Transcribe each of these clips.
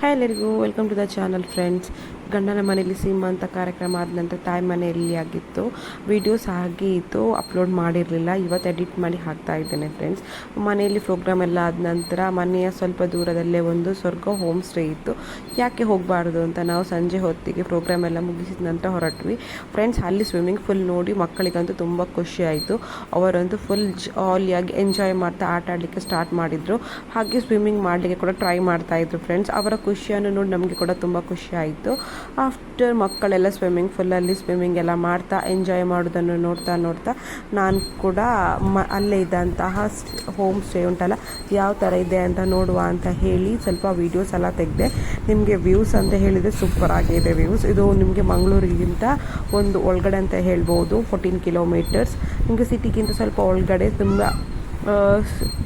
Hi ಎಲ್ಲರಿಗೂ welcome to the channel friends ಗಂಡನ ಮನೆಯಲ್ಲಿ ಅಂತ ಕಾರ್ಯಕ್ರಮ ಆದ ನಂತರ ತಾಯಿ ಮನೆಯಲ್ಲಿ ಆಗಿತ್ತು. ವೀಡಿಯೋಸ್ ಹಾಗೆ ಇತ್ತು. ಅಪ್ಲೋಡ್ ಮಾಡಿರಲಿಲ್ಲ. ಇವತ್ತು ಎಡಿಟ್ ಮಾಡಿ ಹಾಕ್ತಾ ಇದ್ದೇನೆ ಫ್ರೆಂಡ್ಸ್ ಮನೆಯಲ್ಲಿ ಪ್ರೋಗ್ರಾಮ್ ಎಲ್ಲ ಆದ ನಂತರ ಮನೆಯ ಸ್ವಲ್ಪ ದೂರದಲ್ಲೇ ಒಂದು ಸ್ವರ್ಗ ಹೋಮ್ ಸ್ಟೇ ಇತ್ತು. ಯಾಕೆ ಹೋಗಬಾರ್ದು ಅಂತ ನಾವು ಸಂಜೆ ಹೊತ್ತಿಗೆ ಪ್ರೋಗ್ರಾಮ್ ಎಲ್ಲ ಮುಗಿಸಿದ ನಂತರ ಹೊರಟ್ವಿ. ಫ್ರೆಂಡ್ಸ್ ಅಲ್ಲಿ ಸ್ವಿಮ್ಮಿಂಗ್ ಫುಲ್ ನೋಡಿ ಮಕ್ಕಳಿಗಂತೂ ತುಂಬ ಖುಷಿ ಆಯಿತು. ಅವರಂತೂ ಫುಲ್ ಜಾಲಿಯಾಗಿ ಎಂಜಾಯ್ ಮಾಡ್ತಾ ಆಟ ಆಡಲಿಕ್ಕೆ ಸ್ಟಾರ್ಟ್ ಮಾಡಿದರು. ಹಾಗೆ ಸ್ವಿಮ್ಮಿಂಗ್ ಮಾಡಲಿಕ್ಕೆ ಕೂಡ ಟ್ರೈ ಮಾಡ್ತಾ ಇದ್ರು ಫ್ರೆಂಡ್ಸ್ ಅವರ ಖುಷಿಯನ್ನು ನೋಡಿ ನಮಗೆ ಕೂಡ ತುಂಬ ಖುಷಿ ಆಯಿತು. ಆಫ್ಟರ್ ಮಕ್ಕಳೆಲ್ಲ ಸ್ವಿಮ್ಮಿಂಗ್ ಫುಲ್ಲಲ್ಲಿ ಸ್ವಿಮ್ಮಿಂಗ್ ಎಲ್ಲ ಮಾಡ್ತಾ ಎಂಜಾಯ್ ಮಾಡೋದನ್ನು ನೋಡ್ತಾ ನೋಡ್ತಾ ನಾನು ಕೂಡ ಮ, ಅಲ್ಲೇ ಇದ್ದಂತಹ ಹೋಮ್ ಸ್ಟೇ ಉಂಟಲ್ಲ, ಯಾವ ಥರ ಇದೆ ಅಂತ ನೋಡುವ ಅಂತ ಹೇಳಿ ಸ್ವಲ್ಪ ವೀಡಿಯೋಸ್ ಎಲ್ಲ ತೆಗೆದೆ. ನಿಮಗೆ ವ್ಯೂಸ್ ಅಂತ ಹೇಳಿದರೆ ಸೂಪರ್ ಆಗಿದೆ ವ್ಯೂಸ್ ಇದು ನಿಮಗೆ ಮಂಗಳೂರಿಗಿಂತ ಒಂದು ಒಳಗಡೆ ಅಂತ ಹೇಳ್ಬೋದು ಫೋರ್ಟೀನ್ ಕಿಲೋಮೀಟರ್ಸ್ ನಿಮಗೆ ಸಿಟಿಗಿಂತ ಸ್ವಲ್ಪ ಒಳಗಡೆ, ತುಂಬ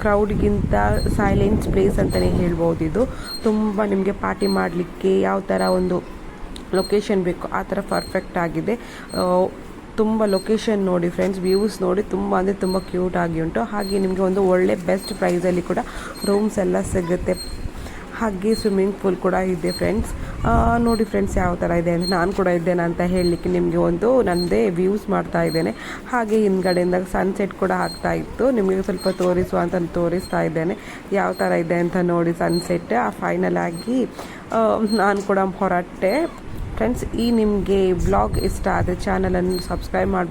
ಕ್ರೌಡ್ಗಿಂತ ಸೈಲೆಂಟ್ ಪ್ಲೇಸ್ ಅಂತಲೇ ಹೇಳ್ಬೋದು ಇದು. ತುಂಬ ನಿಮಗೆ ಪಾರ್ಟಿ ಮಾಡಲಿಕ್ಕೆ ಯಾವ ಥರ ಒಂದು ಲೊಕೇಶನ್ ಬೇಕು, ಆ ಥರ ಪರ್ಫೆಕ್ಟ್ ಆಗಿದೆ. ತುಂಬ ಲೊಕೇಶನ್ ನೋಡಿ ಫ್ರೆಂಡ್ಸ್ ವ್ಯೂಸ್ ನೋಡಿ ತುಂಬ ಅಂದರೆ ತುಂಬ ಕ್ಯೂಟ್ ಆಗಿ ಉಂಟು. ಹಾಗೆ ನಿಮಗೆ ಒಂದು ಒಳ್ಳೆ ಬೆಸ್ಟ್ ಪ್ರೈಸಲ್ಲಿ ಕೂಡ ರೂಮ್ಸ್ ಎಲ್ಲ ಸಿಗುತ್ತೆ. ಹಾಗೆ ಸ್ವಿಮ್ಮಿಂಗ್ ಪೂಲ್ ಕೂಡ ಇದೆ ಫ್ರೆಂಡ್ಸ್ ನೋಡಿ ಫ್ರೆಂಡ್ಸ್ ಯಾವ ಥರ ಇದೆ ಅಂತ ನಾನು ಕೂಡ ಇದ್ದೇನೆ ಅಂತ ಹೇಳಲಿಕ್ಕೆ ನಿಮಗೆ ಒಂದು ನನ್ನದೇ ವ್ಯೂಸ್ ಮಾಡ್ತಾ ಇದ್ದೇನೆ. ಹಾಗೆ ಹಿಂದ್ಗಡೆಯಿಂದ ಸನ್ಸೆಟ್ ಕೂಡ ಆಗ್ತಾ ಇತ್ತು. ನಿಮಗೆ ಸ್ವಲ್ಪ ತೋರಿಸುವ ಅಂತ ತೋರಿಸ್ತಾ ಇದ್ದೇನೆ. ಯಾವ ಥರ ಇದೆ ಅಂತ ನೋಡಿ ಸನ್ಸೆಟ್ ಫೈನಲ್ ಆಗಿ ನಾನು ಕೂಡ ಹೊರಟೆ. ಫ್ರೆಂಡ್ಸ್ ಈ ನಿಮಗೆ ಬ್ಲಾಗ್ ಇಷ್ಟ ಆದರೆ ಚಾನಲನ್ನು ಸಬ್ಸ್ಕ್ರೈಬ್ ಮಾಡಿ